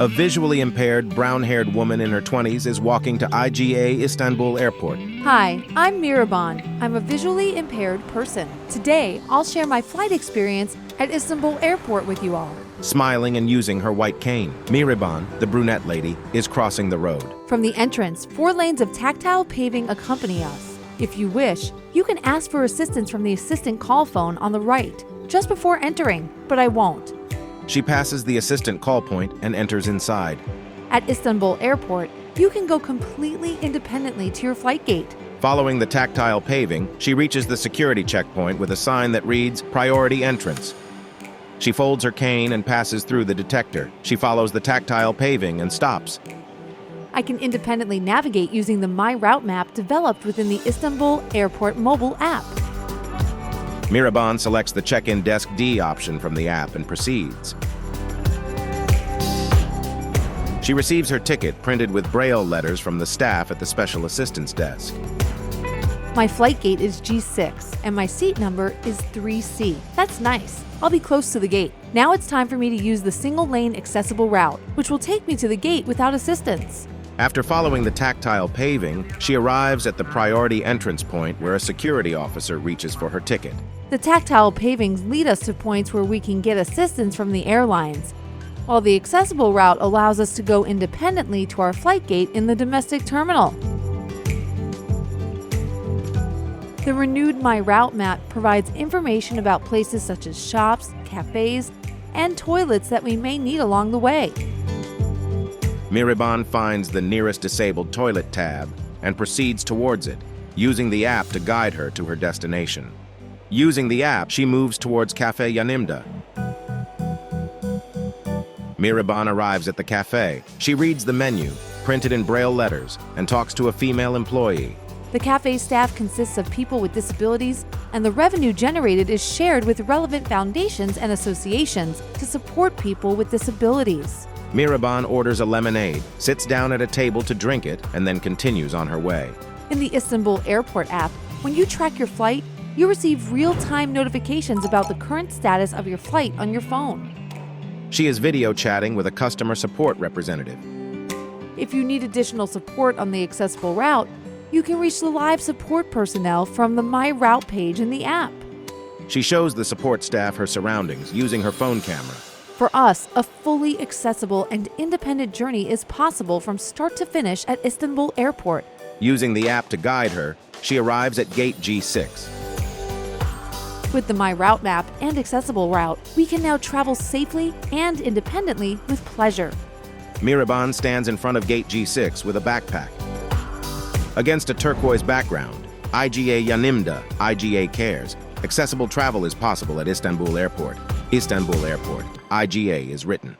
A visually impaired, brown haired woman in her 20s is walking to IGA Istanbul Airport. Hi, I'm Miraban. I'm a visually impaired person. Today, I'll share my flight experience at Istanbul Airport with you all. Smiling and using her white cane, Miriban, the brunette lady, is crossing the road. From the entrance, four lanes of tactile paving accompany us. If you wish, you can ask for assistance from the assistant call phone on the right, just before entering, but I won't. She passes the assistant call point and enters inside. At Istanbul Airport, you can go completely independently to your flight gate. Following the tactile paving, she reaches the security checkpoint with a sign that reads Priority Entrance. She folds her cane and passes through the detector. She follows the tactile paving and stops. I can independently navigate using the My Route map developed within the Istanbul Airport mobile app. Miraban selects the check in desk D option from the app and proceeds. She receives her ticket printed with braille letters from the staff at the special assistance desk. My flight gate is G6 and my seat number is 3C. That's nice. I'll be close to the gate. Now it's time for me to use the single lane accessible route, which will take me to the gate without assistance. After following the tactile paving, she arrives at the priority entrance point where a security officer reaches for her ticket. The tactile pavings lead us to points where we can get assistance from the airlines, while the accessible route allows us to go independently to our flight gate in the domestic terminal. The renewed My Route map provides information about places such as shops, cafes, and toilets that we may need along the way. Miriban finds the nearest disabled toilet tab and proceeds towards it, using the app to guide her to her destination. Using the app, she moves towards Cafe Yanimda. Miraban arrives at the cafe. She reads the menu, printed in braille letters, and talks to a female employee. The cafe staff consists of people with disabilities, and the revenue generated is shared with relevant foundations and associations to support people with disabilities. Miraban orders a lemonade, sits down at a table to drink it, and then continues on her way. In the Istanbul Airport app, when you track your flight, you receive real time notifications about the current status of your flight on your phone. She is video chatting with a customer support representative. If you need additional support on the accessible route, you can reach the live support personnel from the My Route page in the app. She shows the support staff her surroundings using her phone camera. For us, a fully accessible and independent journey is possible from start to finish at Istanbul Airport. Using the app to guide her, she arrives at gate G6. With the My Route map and accessible route, we can now travel safely and independently with pleasure. Miraban stands in front of gate G6 with a backpack. Against a turquoise background, IGA Yanimda, IGA cares. Accessible travel is possible at Istanbul Airport. Istanbul Airport, IGA is written.